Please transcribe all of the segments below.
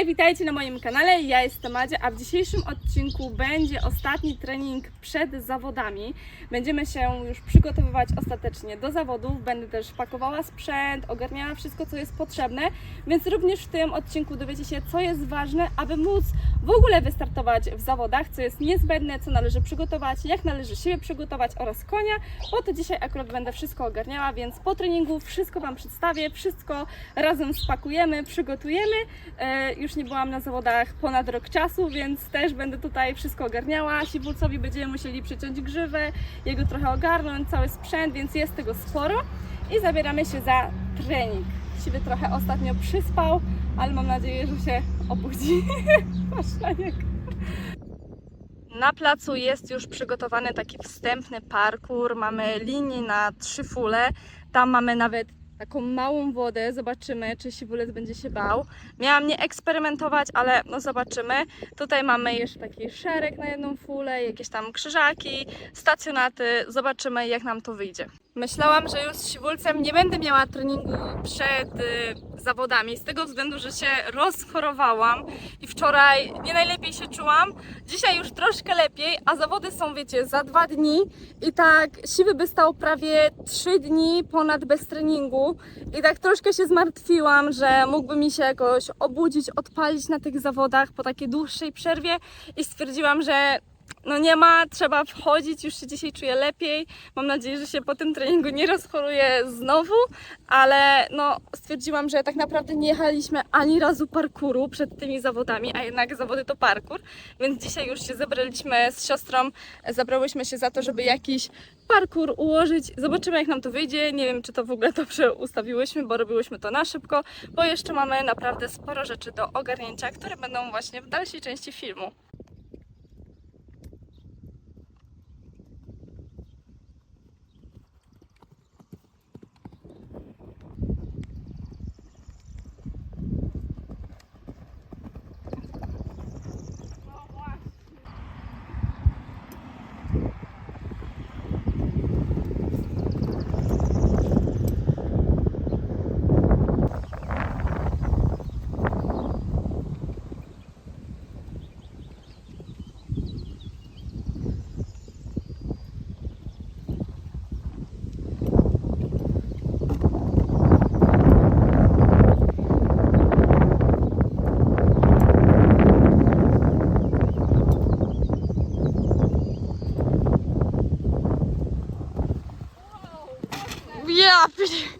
Hej, witajcie na moim kanale. Ja jestem Madzia, a w dzisiejszym odcinku będzie ostatni trening przed zawodami. Będziemy się już przygotowywać ostatecznie do zawodów. Będę też pakowała sprzęt, ogarniała wszystko, co jest potrzebne, więc również w tym odcinku dowiecie się, co jest ważne, aby móc w ogóle wystartować w zawodach, co jest niezbędne, co należy przygotować, jak należy siebie przygotować oraz konia, bo to dzisiaj akurat będę wszystko ogarniała, więc po treningu wszystko Wam przedstawię, wszystko razem spakujemy, przygotujemy. E, już nie byłam na zawodach ponad rok czasu, więc też będę tutaj wszystko ogarniała. Siwulcowi będziemy musieli przyciąć grzywę, jego trochę ogarnąć, cały sprzęt, więc jest tego sporo. I zabieramy się za trening. Siwy trochę ostatnio przyspał, ale mam nadzieję, że się obudzi. Na placu jest już przygotowany taki wstępny parkour. Mamy linię na trzy fule. Tam mamy nawet taką małą wodę. Zobaczymy, czy siwulec będzie się bał. Miałam nie eksperymentować, ale no zobaczymy. Tutaj mamy jeszcze taki szereg na jedną fulę, jakieś tam krzyżaki, stacjonaty. Zobaczymy, jak nam to wyjdzie. Myślałam, że już z siwulcem nie będę miała treningu przed y, zawodami, z tego względu, że się rozchorowałam i wczoraj nie najlepiej się czułam. Dzisiaj już troszkę lepiej, a zawody są, wiecie, za dwa dni i tak siwy by stał prawie trzy dni ponad bez treningu i tak troszkę się zmartwiłam, że mógłby mi się jakoś obudzić, odpalić na tych zawodach po takiej dłuższej przerwie i stwierdziłam, że no nie ma, trzeba wchodzić, już się dzisiaj czuję lepiej. Mam nadzieję, że się po tym treningu nie rozchoruję znowu, ale no stwierdziłam, że tak naprawdę nie jechaliśmy ani razu parkuru przed tymi zawodami, a jednak zawody to parkur, więc dzisiaj już się zebraliśmy z siostrą, zabrałyśmy się za to, żeby jakiś parkur ułożyć. Zobaczymy jak nam to wyjdzie. Nie wiem, czy to w ogóle dobrze ustawiłyśmy, bo robiłyśmy to na szybko, bo jeszcze mamy naprawdę sporo rzeczy do ogarnięcia, które będą właśnie w dalszej części filmu. Ja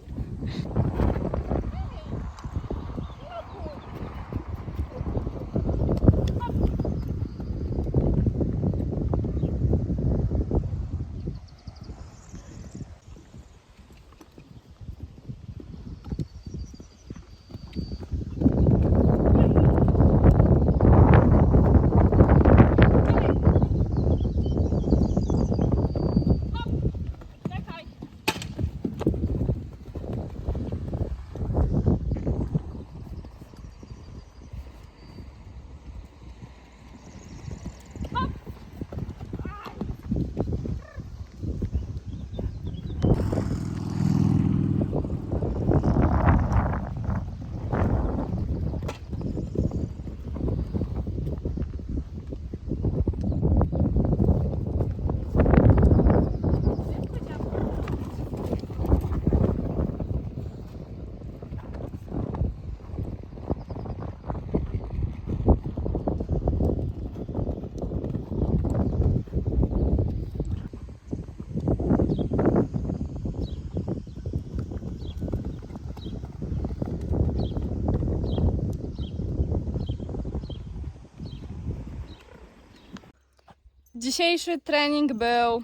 Dzisiejszy trening był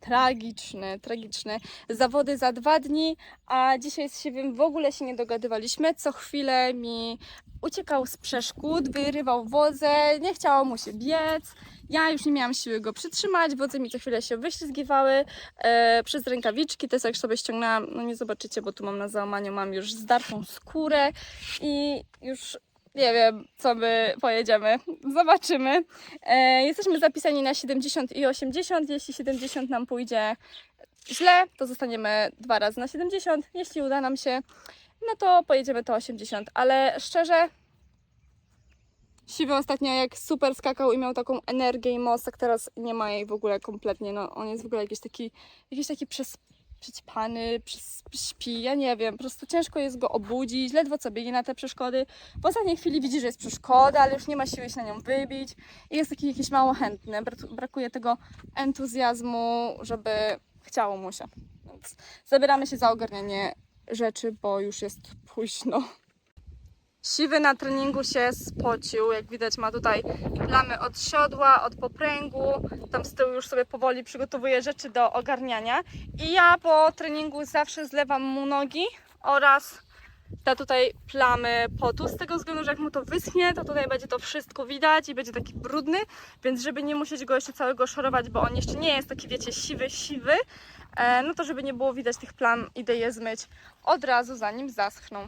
tragiczny, tragiczny. Zawody za dwa dni, a dzisiaj z siebie w ogóle się nie dogadywaliśmy. Co chwilę mi uciekał z przeszkód, wyrywał wodze, nie chciało mu się biec. Ja już nie miałam siły go przytrzymać, wodze mi co chwilę się wyślizgiwały e, przez rękawiczki. Jest jak sobie ściągnęłam, no nie zobaczycie, bo tu mam na załamaniu, mam już zdartą skórę i już nie wiem, co my pojedziemy. Zobaczymy. E, jesteśmy zapisani na 70 i 80. Jeśli 70 nam pójdzie źle, to zostaniemy dwa razy na 70. Jeśli uda nam się, no to pojedziemy to 80. Ale szczerze, Siwy ostatnio jak super skakał i miał taką energię i moc, tak teraz nie ma jej w ogóle kompletnie. No, on jest w ogóle jakiś taki, jakiś taki przez, przyćpany, śpi, ja nie wiem. Po prostu ciężko jest go obudzić, ledwo co biegnie na te przeszkody. W ostatniej chwili widzi, że jest przeszkoda, ale już nie ma siły się na nią wybić. I jest taki jakiś mało chętny. Brak- Brakuje tego entuzjazmu, żeby chciało mu się. Więc zabieramy się za ogarnianie rzeczy, bo już jest późno. Siwy na treningu się spocił. Jak widać, ma tutaj plamy od siodła, od popręgu. Tam z tyłu już sobie powoli przygotowuje rzeczy do ogarniania. I ja po treningu zawsze zlewam mu nogi oraz te tutaj plamy potu. Z tego względu, że jak mu to wyschnie, to tutaj będzie to wszystko widać i będzie taki brudny. Więc żeby nie musieć go jeszcze całego szorować, bo on jeszcze nie jest taki, wiecie, siwy, siwy, e, no to żeby nie było widać tych plam, idę je zmyć od razu, zanim zaschną.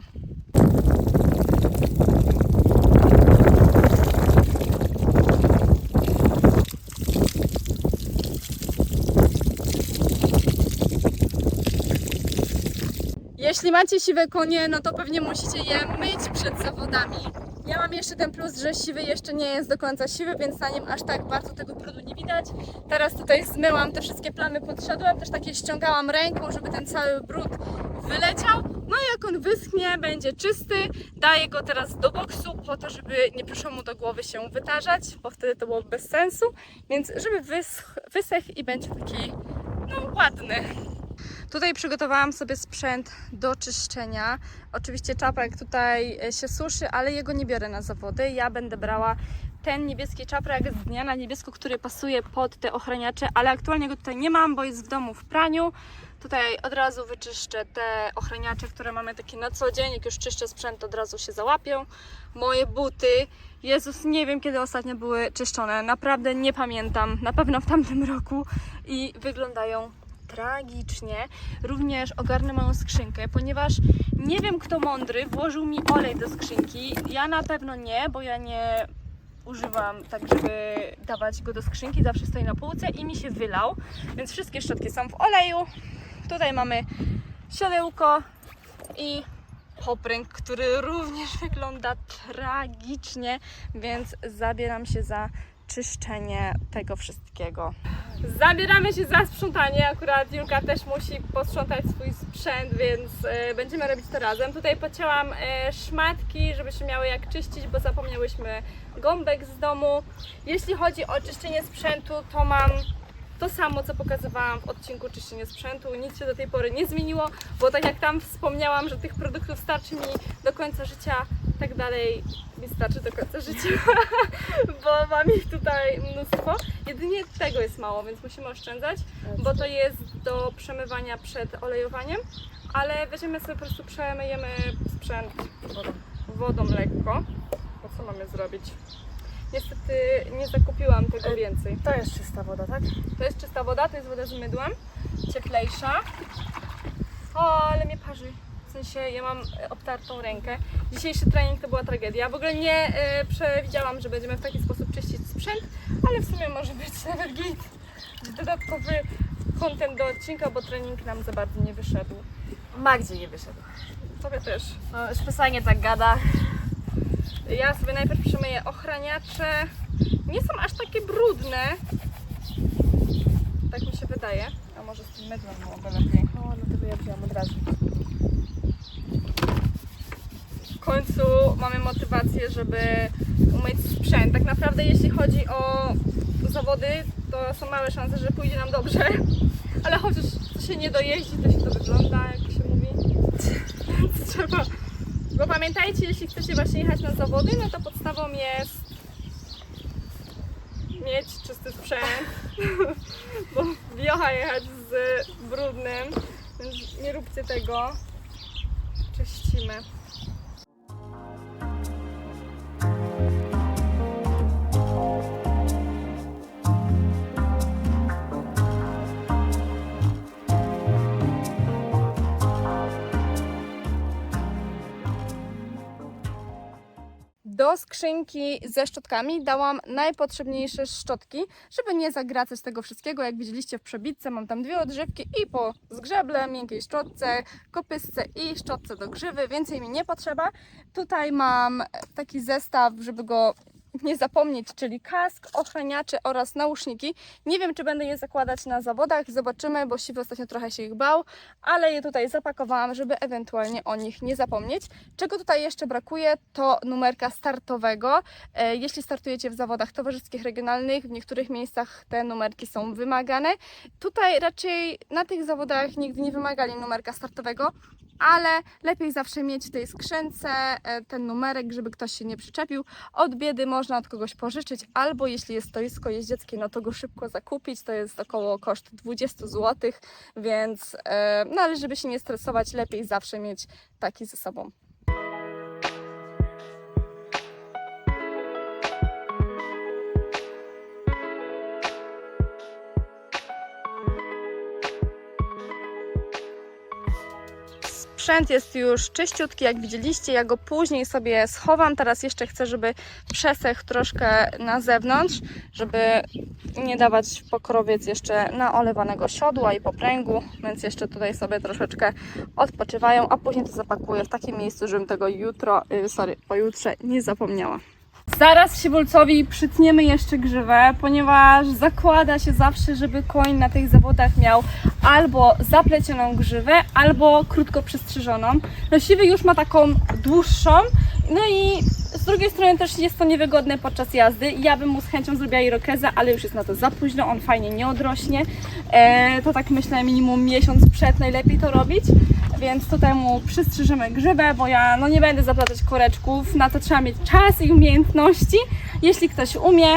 Jeśli macie siwe konie, no to pewnie musicie je myć przed zawodami. Ja mam jeszcze ten plus, że siwy jeszcze nie jest do końca siwy, więc na nim aż tak bardzo tego brudu nie widać. Teraz tutaj zmyłam te wszystkie plamy pod też takie ściągałam ręką, żeby ten cały brud wyleciał. No i jak on wyschnie, będzie czysty, daję go teraz do boksu po to, żeby nie przyszło mu do głowy się wytarzać, bo wtedy to było bez sensu. Więc żeby wysch, wysechł i będzie taki no, ładny. Tutaj przygotowałam sobie sprzęt do czyszczenia. Oczywiście czaprak tutaj e, się suszy, ale jego nie biorę na zawody. Ja będę brała ten niebieski czaprak z dnia na niebiesko, który pasuje pod te ochraniacze, ale aktualnie go tutaj nie mam, bo jest w domu w praniu. Tutaj od razu wyczyszczę te ochraniacze, które mamy takie na co dzień. Jak już czyszczę sprzęt, od razu się załapią. Moje buty. Jezus, nie wiem kiedy ostatnio były czyszczone. Naprawdę nie pamiętam. Na pewno w tamtym roku. I wyglądają tragicznie. Również ogarnę moją skrzynkę, ponieważ nie wiem kto mądry włożył mi olej do skrzynki. Ja na pewno nie, bo ja nie używam tak, żeby dawać go do skrzynki. Zawsze stoi na półce i mi się wylał. Więc wszystkie szczotki są w oleju. Tutaj mamy siodełko i popręg, który również wygląda tragicznie, więc zabieram się za czyszczenie tego wszystkiego. Zabieramy się za sprzątanie. Akurat Julka też musi posprzątać swój sprzęt, więc e, będziemy robić to razem. Tutaj pocięłam e, szmatki, żebyśmy miały jak czyścić, bo zapomniałyśmy gąbek z domu. Jeśli chodzi o czyszczenie sprzętu, to mam to samo, co pokazywałam w odcinku czyszczenia sprzętu. Nic się do tej pory nie zmieniło, bo tak jak tam wspomniałam, że tych produktów starczy mi do końca życia, tak dalej mi starczy do końca życia, bo mam ich tutaj mnóstwo. Jedynie tego jest mało, więc musimy oszczędzać, bo to jest do przemywania przed olejowaniem, ale weźmiemy sobie po prostu przemyjemy sprzęt wodą lekko. Bo co mamy zrobić? Niestety nie zakupiłam tego E, więcej. To jest czysta woda, tak? To jest czysta woda, to jest woda z mydłem, cieplejsza. O, ale mnie parzy. W sensie ja mam e, obtartą rękę. Dzisiejszy trening to była tragedia. W ogóle nie e, przewidziałam, że będziemy w taki sposób czyścić sprzęt, ale w sumie może być nawet git. Dodatkowy kontent do odcinka, bo trening nam za bardzo nie wyszedł. Magdzie nie wyszedł. Tobie też. No, już pisanie tak gada. Ja sobie najpierw przemyję ochraniacze. Nie są aż takie brudne. Tak mi się wydaje. A może z tym mydłem byłoby lepiej. O, no tego ja wziąłam od razu. w końcu mamy motywację, żeby umyć sprzęt. Tak naprawdę jeśli chodzi o zawody, to są małe szanse, że pójdzie nam dobrze. Ale chociaż to się nie dojeździ, to się to wygląda, jak się mówi. Więc trzeba. Bo pamiętajcie, jeśli chcecie właśnie jechać na zawody, no to podstawą jest mieć czysty sprzęt. Bo wiocha jechać z brudnym, więc nie róbcie tego. Czyścimy. Do skrzynki ze szczotkami dałam najpotrzebniejsze szczotki, żeby nie zagracać tego wszystkiego. Jak widzieliście w przebitce, mam tam dwie odżywki i po zgrzeble, miękkiej szczotce, kopysce i szczotce do grzywy. Więcej mi nie potrzeba. Tutaj mam taki zestaw, żeby go nie zapomnieć, czyli kask, ochraniacze oraz nauszniki. Nie wiem, czy będę je zakładać na zawodach, zobaczymy, bo Siwy ostatnio trochę się ich bał, ale je tutaj zapakowałam, żeby ewentualnie o nich nie zapomnieć. Czego tutaj jeszcze brakuje, to numerka startowego. E, Jeśli startujecie w zawodach towarzyskich, regionalnych, w niektórych miejscach te numerki są wymagane. Tutaj raczej na tych zawodach nigdy nie wymagali numerka startowego, ale lepiej zawsze mieć w tej skrzynce e, ten numerek, żeby ktoś się nie przyczepił. Od biedy można od kogoś pożyczyć, albo jeśli jest stoisko jeździeckie, no to go szybko zakupić. To jest około koszt 20 zł, więc e, no ale żeby się nie stresować, lepiej zawsze mieć taki ze sobą. Sprzęt jest już czyściutki, jak widzieliście. Ja go później sobie schowam. Teraz jeszcze chcę, żeby przesechł troszkę na zewnątrz, żeby nie dawać pokrowiec jeszcze naolewanego siodła i popręgu, więc jeszcze tutaj sobie troszeczkę odpoczywają, a później to zapakuję w takim miejscu, żebym tego jutro, y, sorry, pojutrze nie zapomniała. Zaraz Siewulcowi przytniemy jeszcze grzywę, ponieważ zakłada się zawsze, żeby koń na tych zawodach miał albo zaplecioną grzywę, albo krótko przystrzyżoną. No Siwy już ma taką dłuższą, no i z drugiej strony też jest to niewygodne podczas jazdy. Ja bym mu z chęcią zrobiła irokezę, ale już jest na to za późno, on fajnie nie odrośnie. E, to tak myślę minimum miesiąc przed najlepiej to robić. Więc tutaj mu przystrzyżymy grzywę, bo ja no nie będę zaplatać koreczków, na to trzeba mieć czas i umiejętności. Jeśli ktoś umie,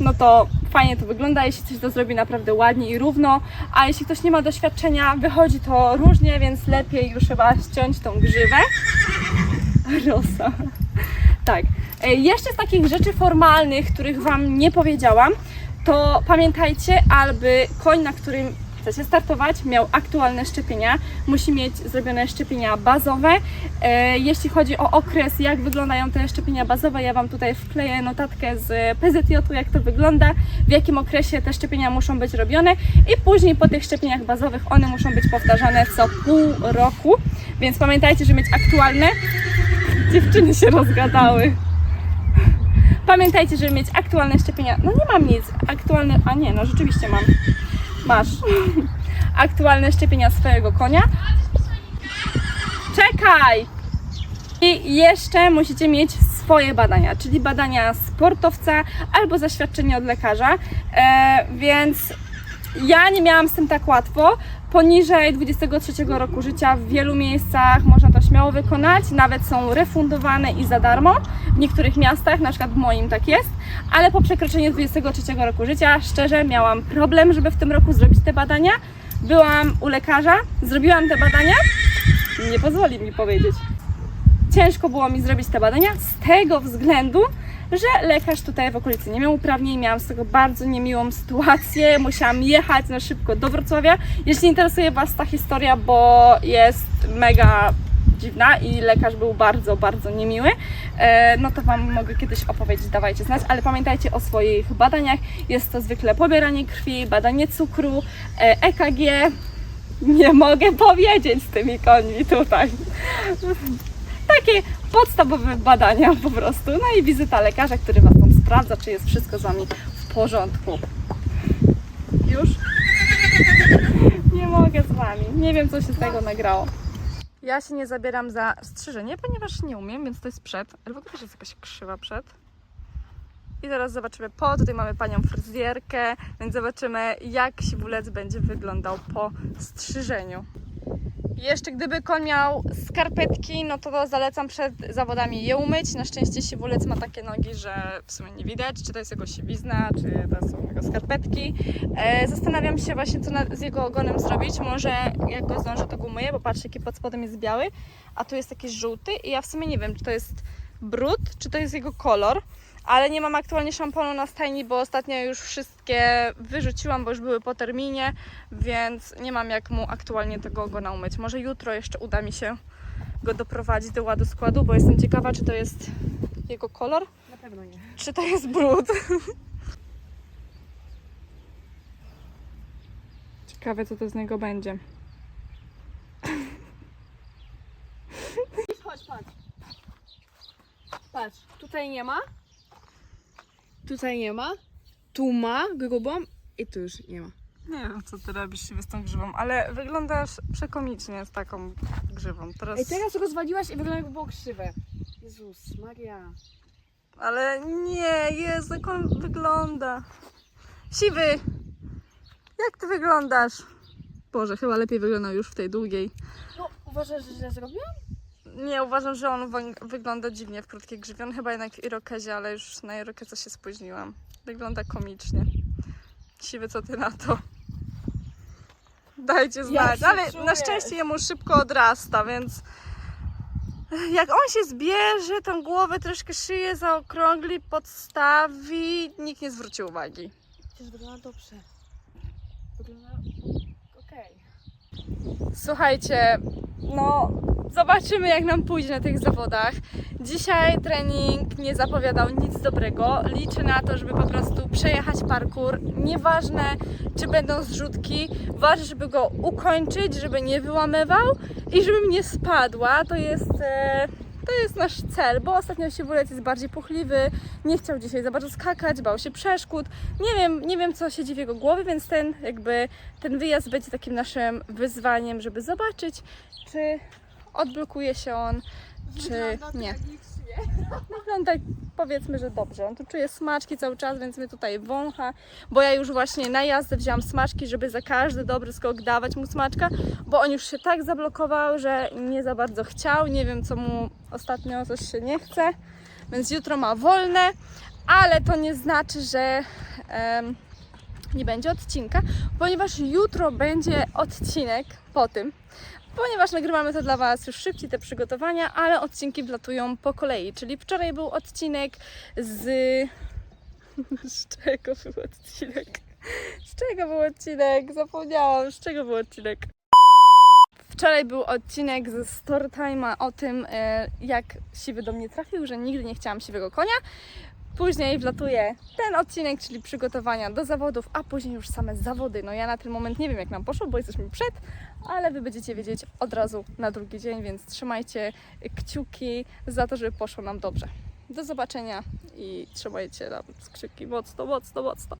no to fajnie to wygląda, jeśli coś to zrobi naprawdę ładnie i równo, a jeśli ktoś nie ma doświadczenia, wychodzi to różnie, więc lepiej już chyba ściąć tą grzywę. Rosa. Tak. E, Jeszcze z takich rzeczy formalnych, których Wam nie powiedziałam, to pamiętajcie, aby koń, na którym chcecie startować, miał aktualne szczepienia. Musi mieć zrobione szczepienia bazowe. E, Jeśli chodzi o okres, jak wyglądają te szczepienia bazowe, ja Wam tutaj wkleję notatkę z PZJ-u, jak to wygląda, w jakim okresie te szczepienia muszą być robione i później po tych szczepieniach bazowych one muszą być powtarzane co pół roku. Więc pamiętajcie, żeby mieć aktualne. Dziewczyny się rozgadały. Pamiętajcie, żeby mieć aktualne szczepienia. No nie mam nic. Aktualne. A nie, no rzeczywiście mam. Masz. Aktualne szczepienia swojego konia. Czekaj! I jeszcze musicie mieć swoje badania, czyli badania sportowca albo zaświadczenie od lekarza. E, więc ja nie miałam z tym tak łatwo. Poniżej 23 roku życia w wielu miejscach można to śmiało wykonać, nawet są refundowane i za darmo. W niektórych miastach, na przykład w moim tak jest, ale po przekroczeniu 23 roku życia, szczerze, miałam problem, żeby w tym roku zrobić te badania. Byłam u lekarza, zrobiłam te badania, nie pozwoli mi powiedzieć. Ciężko było mi zrobić te badania z tego względu, że lekarz tutaj w okolicy nie miał uprawnień, miałam z tego bardzo niemiłą sytuację, musiałam jechać na szybko do Wrocławia. Jeśli interesuje Was ta historia, bo jest mega dziwna i lekarz był bardzo, bardzo niemiły, e, no to Wam mogę kiedyś opowiedzieć, dawajcie znać, ale pamiętajcie o swoich badaniach. Jest to zwykle pobieranie krwi, badanie cukru, e, EKG. Nie mogę powiedzieć z tymi końmi tutaj takie podstawowe badania po prostu. No i wizyta lekarza, który Was tam sprawdza, czy jest wszystko z Wami w porządku. Już? Nie mogę z Wami. Nie wiem, co się z tego nagrało. Ja się nie zabieram za strzyżenie, ponieważ nie umiem, więc to jest przed. Ale w ogóle też jest jakaś krzywa przed. I teraz zobaczymy po. Tutaj mamy panią fryzjerkę, więc zobaczymy, jak siwulec będzie wyglądał po strzyżeniu. Jeszcze gdyby koń miał skarpetki, no to zalecam przed zawodami je umyć. Na szczęście siwulec ma takie nogi, że w sumie nie widać, czy to jest jego siwizna, czy to są jego skarpetki. E, zastanawiam się właśnie, co na, z jego ogonem zrobić. Może jak go zdążę, to go umyję, bo patrzcie, jaki pod spodem jest biały, a tu jest taki żółty i ja w sumie nie wiem, czy to jest brud, czy to jest jego kolor. Ale nie mam aktualnie szamponu na stajni, bo ostatnio już wszystkie wyrzuciłam, bo już były po terminie, więc nie mam jak mu aktualnie tego ogona umyć. Może jutro jeszcze uda mi się go doprowadzić do ładu składu, bo jestem ciekawa, czy to jest jego kolor, Na pewno nie. czy to jest brud. Ciekawe, co to z niego będzie. Chodź, patrz. Patrz, tutaj nie ma. Tutaj nie ma. Tu ma grubą i tu już nie ma. Nie wiem, co ty robisz siwy z tą grzywą, ale wyglądasz przekomicznie z taką grzywą. Teraz... Ej, teraz rozwaliłaś i wygląda jakby było krzywe. Jezus, Maria. Ale nie, Jezu, jak on wygląda. Siwy! Jak ty wyglądasz? Boże, chyba lepiej wygląda już w tej długiej. No, uważasz, że źle zrobiłam? Nie, uważam, że on wy- wygląda dziwnie w krótkiej grzywie. On chyba jednak irokezie, ale już na irokeza się spóźniłam. Wygląda komicznie. Siwy, co ty na to? Dajcie znać, się ale czuję? na szczęście jemu szybko odrasta, więc jak on się zbierze, tą głowę troszkę szyję zaokrągli, podstawi, nikt nie zwróci uwagi. Przecież wygląda dobrze. Wygląda okej. Słuchajcie, no zobaczymy jak nam pójdzie na tych zawodach. Dzisiaj trening nie zapowiadał nic dobrego. Liczę na to, żeby po prostu przejechać parkour. Nieważne, czy będą zrzutki, ważne, żeby go ukończyć, żeby nie wyłamywał i żebym nie spadła. To jest, e, to jest nasz cel, bo ostatnio siwulec jest bardziej puchliwy, nie chciał dzisiaj za bardzo skakać, bał się przeszkód. Nie wiem, nie wiem co siedzi w jego głowie, więc ten jakby ten wyjazd będzie takim naszym wyzwaniem, żeby zobaczyć, czy odblokuje się on, czy nie. Wygląda powiedzmy, że dobrze. On tu czuje smaczki cały czas, więc mnie tutaj wącha, bo ja już właśnie na jazdę wzięłam smaczki, żeby za każdy dobry skok dawać mu smaczka, bo on już się tak zablokował, że nie za bardzo chciał. Nie wiem, co mu ostatnio coś się nie chce, więc jutro ma wolne, ale to nie znaczy, że em, nie będzie odcinka, ponieważ jutro będzie odcinek po tym, ponieważ nagrywamy to dla Was już szybciej, te przygotowania, ale odcinki wlatują po kolei, czyli wczoraj był odcinek z... z czego był odcinek? Z czego był odcinek? Zapomniałam, z czego był odcinek? Wczoraj był odcinek ze Storytime'a o tym, e, jak siwy do mnie trafił, że nigdy nie chciałam siwego konia. Później wlatuje ten odcinek, czyli przygotowania do zawodów, a później już same zawody. No ja na ten moment nie wiem, jak nam poszło, bo jesteśmy przed, ale wy będziecie wiedzieć od razu na drugi dzień, więc trzymajcie kciuki za to, żeby poszło nam dobrze. Do zobaczenia i trzymajcie nam kciuki mocno, mocno, mocno.